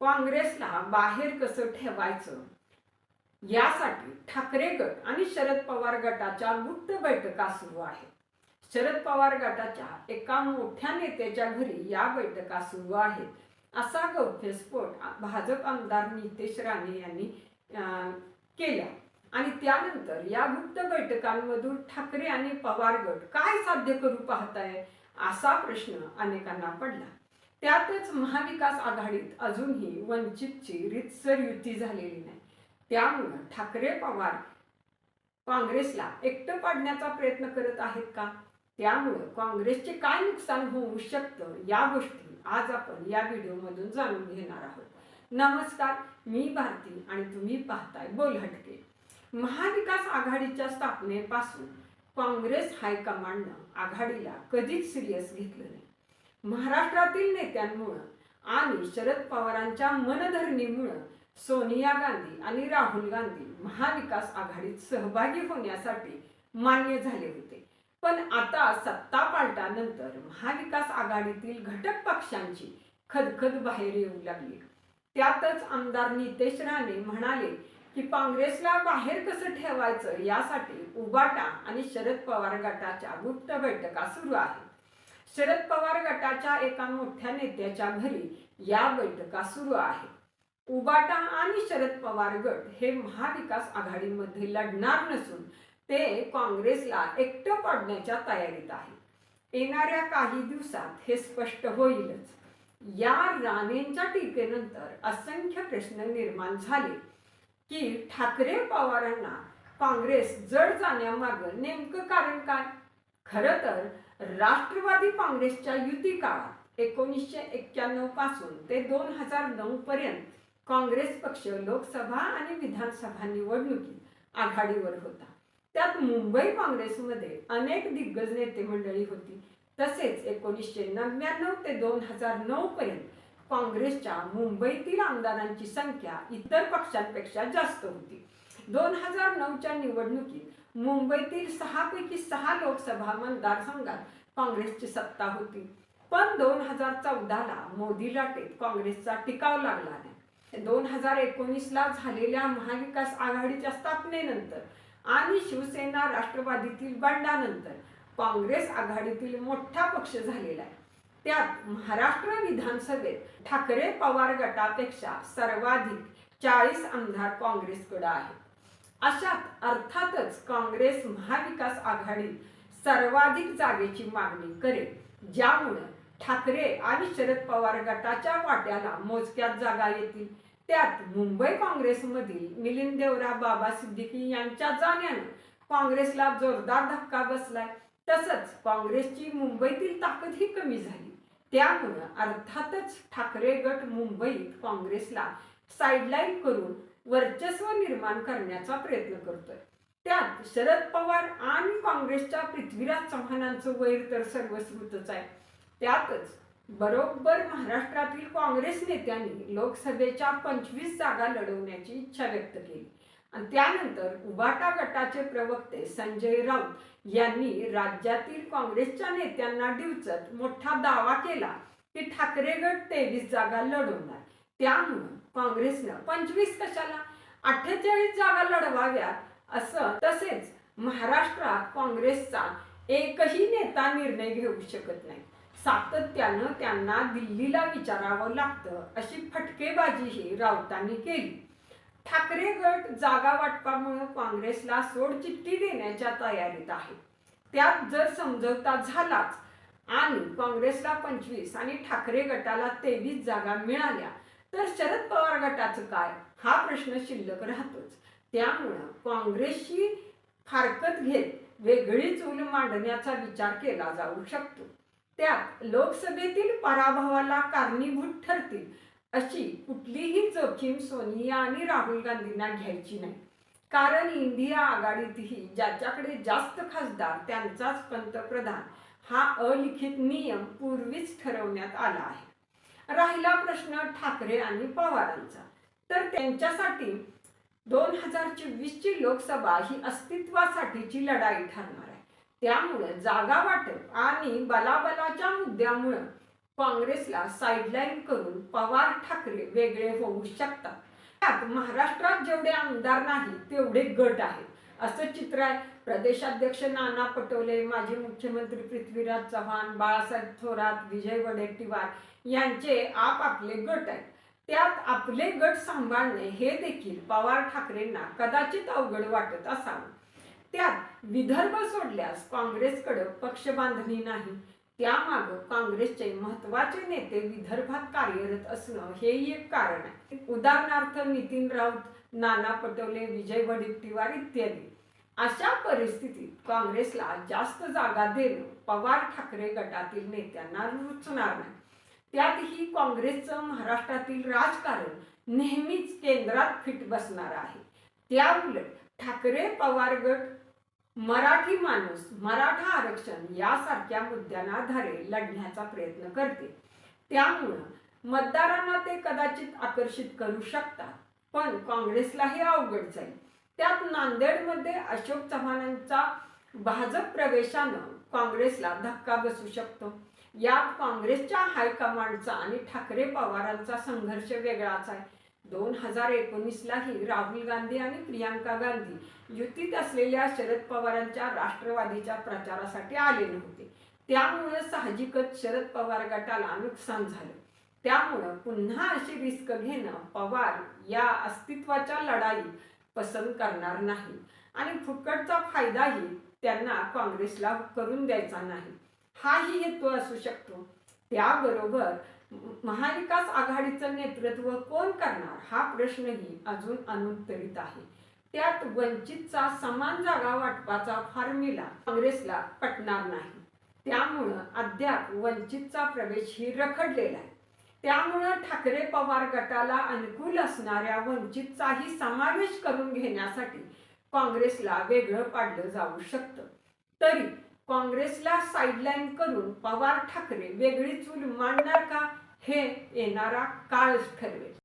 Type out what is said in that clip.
काँग्रेसला बाहेर कसं ठेवायचं? यासाठी ठाकरे गट आणि शरद पवार गटाच्या गुप्त बैठका सुरू आहेत. शरद पवार गटाच्या एका मोठ्या नेत्याच्या घरी या बैठका सुरू आहेत. असा गौप्यस्फोट भाजप आमदार नितेश राणे यांनी केला. केल्या आणि त्यानंतर या गुप्त बैठकांमधून ठाकरे आणि पवार गट काय साध्य करू पाहताय? असा प्रश्न अनेकांना पडला. त्यातच महाविकास आघाडीत अजूनही वंचितची रितसर युती झालेली नाही. त्यामुळं ठाकरे पवार काँग्रेसला एकटं पाडण्याचा प्रयत्न करत आहेत का? त्यामुळं काँग्रेसचे काय नुकसान होऊ शकतं या गोष्टी आज आपण या व्हिडिओमधून जाणून घेणार आहोत. नमस्कार मी भारती आणि तुम्ही पाहताय बोलहटके. महाविकास आघाडीच्या स्थापनेपासून काँग्रेस हायकमांडनं आघाडीला कधीच सिरियस घेतलं नाही. महाराष्ट्रातील नेत्यांमुळं आणि शरद पवारांच्या मनधरणीमुळं सोनिया गांधी आणि राहुल गांधी महाविकास आघाडीत सहभागी होण्यासाठी मान्य झाले होते. पण आता सत्ता पालटानंतर महाविकास आघाडीतील घटक पक्षांची खदखद बाहेर येऊ लागली. त्यातच आमदार नितेश राणे म्हणाले की काँग्रेसला बाहेर कसं ठेवायचं यासाठी उबाटा आणि शरद पवार गटाच्या गुप्त बैठका सुरू आहेत. शरद पवार गटाच्या एका मोठ्या नेत्याच्या घरी या बैठका सुरू आहेत. उबाटा आणि शरद पवार गट हे महाविकास आघाडीमध्ये लढणार नसून ते काँग्रेसला एकटं पाडण्याच्या तयारीत आहे येणाऱ्या काही दिवसात हे स्पष्ट होईलच. या राणेंच्या टीकेनंतर असंख्य प्रश्न निर्माण झाले की ठाकरे पवारांना काँग्रेस जड जाण्यामागं नेमकं कारण काय? खरं तर राष्ट्रवादी काँग्रेसच्या युती काळात एकोणीसशे एक्क्याण्णवपासून ते दोन हजार नऊ पर्यंत काँग्रेस पक्ष लोकसभा आणि विधानसभा निवडणुकीत आघाडीवर होता. त्यात मुंबई काँग्रेसमध्ये अनेक दिग्गज नेते मंडळी होती. तसेच एकोणीसशे नव्याण्णव ते दोन हजार नऊ पर्यंत काँग्रेसच्या मुंबईतील आमदारांची संख्या इतर पक्षांपेक्षा जास्त होती. दोन हजार नऊच्या निवडणुकीत मुंबईतील सहापैकी सहा लोकसभा मतदारसंघात काँग्रेसची सत्ता होती. पण दोन हजार चौदाला मोदी लाटेत काँग्रेसचा टिकाव लागला नाही. दोन हजार एकोणीसला झालेल्या महाविकास आघाडीच्या स्थापनेनंतर आणि शिवसेना राष्ट्रवादीतील बंडानंतर काँग्रेस आघाडीतील मोठा पक्ष झालेला आहे. त्यात महाराष्ट्र विधानसभेत ठाकरे पवार गटापेक्षा सर्वाधिक चाळीस आमदार काँग्रेसकडे आहेत. अशात अर्थातच काँग्रेस महाविकास आघाडी सर्वाधिक जागेची मागणी करेल. ज्यामुळे ठाकरे आणि शरद पवार गटाच्या वाट्याला मोजक्यात जागा येतील. त्यात मुंबई काँग्रेसमधील मिलिंद देवरा बाबा सिद्दीकी यांच्या जाण्यानं काँग्रेसला जोरदार धक्का बसलाय. तसंच काँग्रेसची मुंबईतील ताकदही कमी झाली. त्यामुळं अर्थातच ठाकरे गट मुंबईत काँग्रेसला साईडलाईन करून वर्चस्व निर्माण करण्याचा प्रयत्न करतोय. त्यात शरद पवार आणि काँग्रेसच्या पृथ्वीराज चव्हाणांचं वैर तर सर्वश्रुतच आहे. त्यातच बरोबर महाराष्ट्रातील काँग्रेस नेत्यांनी लोकसभेच्या पंचवीस जागा लढवण्याची इच्छा व्यक्त केली. आणि त्यानंतर उभाटा गटाचे प्रवक्ते संजय राऊत यांनी राज्यातील काँग्रेसच्या नेत्यांना डिवचत मोठा दावा केला की ठाकरे गट तेवीस जागा लढवणार. त्यामुळं काँग्रेसनं पंचवीस कशाला? अठ्ठेचाळीस जागा लढवाव्यात असं तसेच महाराष्ट्रात काँग्रेसचा एकही नेता निर्णय घेऊ शकत नाही. सातत्यानं त्यांना दिल्लीला विचारावं लागतं अशी फटकेबाजीही राऊतांनी केली. ठाकरे गट जागा वाटपामुळे काँग्रेसला सोडचिठ्ठी देण्याच्या तयारीत आहे. त्यात जर समजवता झालाच आणि काँग्रेसला पंचवीस आणि ठाकरे गटाला तेवीस जागा मिळाल्या तर शरद पवार गटाचं काय? हा प्रश्न शिल्लक राहतोच. त्यामुळं काँग्रेसची फारकत घेत वेगळी चूल मांडण्याचा विचार केला जाऊ शकतो. त्यात लोकसभेतील पराभवाला कारणीभूत ठरतील अशी कुठलीही जोखीम सोनिया आणि राहुल गांधींना घ्यायची नाही. कारण इंडिया आघाडीतही ज्याच्याकडे जास्त खासदार त्यांचाच पंतप्रधान हा अलिखित नियम पूर्वीच ठरवण्यात आला आहे. राहिला प्रश्न ठाकरे आणि पवारांचा. तर त्यांच्यासाठी दोन हजार चोवीसची लोकसभा ही अस्तित्वासाठीची लढाई ठरणार आहे. त्यामुळे जागा वाटप आणि बलाबलाच्या मुद्द्यामुळं काँग्रेसला साईडलाईन करून पवार ठाकरे वेगळे होऊ शकतात. त्यात महाराष्ट्रात जेवढे आमदार नाही तेवढे गट आहेत. असं चित्र आहे. प्रदेशाध्यक्ष नाना पटोले माजी मुख्यमंत्री पृथ्वीराज चव्हाण बाळासाहेब थोरात विजय वडेट्टीवार यांचे आपापले गट आहेत. त्यात आपले गट सांभाळणे हे देखील पवार ठाकरेंना कदाचित अवघड वाटत असावं. त्यात विदर्भ सोडल्यास काँग्रेसकडे पक्ष बांधणी नाही. त्यामाग काँग्रेसचे महत्त्वाचे नेते विदर्भात कार्यरत असणं हेही एक कारण आहे. उदाहरणार्थ नितीन राऊत नाना पटोले विजय वडेट्टीवार इत्यादी. अशा परिस्थितीत काँग्रेसला जास्त जागा देणं पवार ठाकरे गटातील नेत्यांना रुचणार नाही. त्यातही काँग्रेसचं महाराष्ट्रातील राजकारण नेहमीच केंद्रात फिट बसणार आहे. त्या उलट ठाकरे पवार गट मराठी माणूस मराठा आरक्षण यासारख्या मुद्द्यांना आधारे लढण्याचा प्रयत्न करते. त्यामुळं मतदारांना ते कदाचित आकर्षित करू शकतात पण काँग्रेसला हे अवघड जाईल. त्यात नांदेडमध्ये अशोक चव्हाणांचा भाजप प्रवेशानं काँग्रेसला धक्का बसू शकतो. यात काँग्रेसच्या हायकमांडचा आणि ठाकरे पवारांचा संघर्ष वेगळाच आहे. दोन हजार एकोणीसलाही राहुल गांधी आणि प्रियांका गांधी युतीत असलेल्या शरद पवारांच्या राष्ट्रवादीच्या प्रचारासाठी आले नव्हते. त्यामुळे साहजिकच शरद पवार गटाला नुकसान झालं. त्यामुळं पुन्हा अशी रिस्क घेणं पवार या अस्तित्वाच्या लढाईत पसंत करणार नाही. आणि फुकटचा फायदाही त्यांना काँग्रेसला करून द्यायचा नाही. हाही हेतू असू शकतो. त्याबरोबर महाविकास आघाडीचं नेतृत्व कोण करणार हा प्रश्नही अजून अनुत्तरित आहे. त्यात वंचितचा समान जागा वाटपाचा फॉर्म्युला काँग्रेसला पटणार नाही. त्यामुळं अद्याप वंचितचा प्रवेश ही रखडलेला आहे. त्यामुळं ठाकरे पवार गटाला अनुकूल असणाऱ्या वंचितचाही समावेश करून घेण्यासाठी काँग्रेसला वेगळं पाडलं जाऊ शकतं. तरी काँग्रेसला साईडलाईन करून पवार ठाकरे वेगळी चूल मांडणार का? हे येणारा काळच ठरवेल.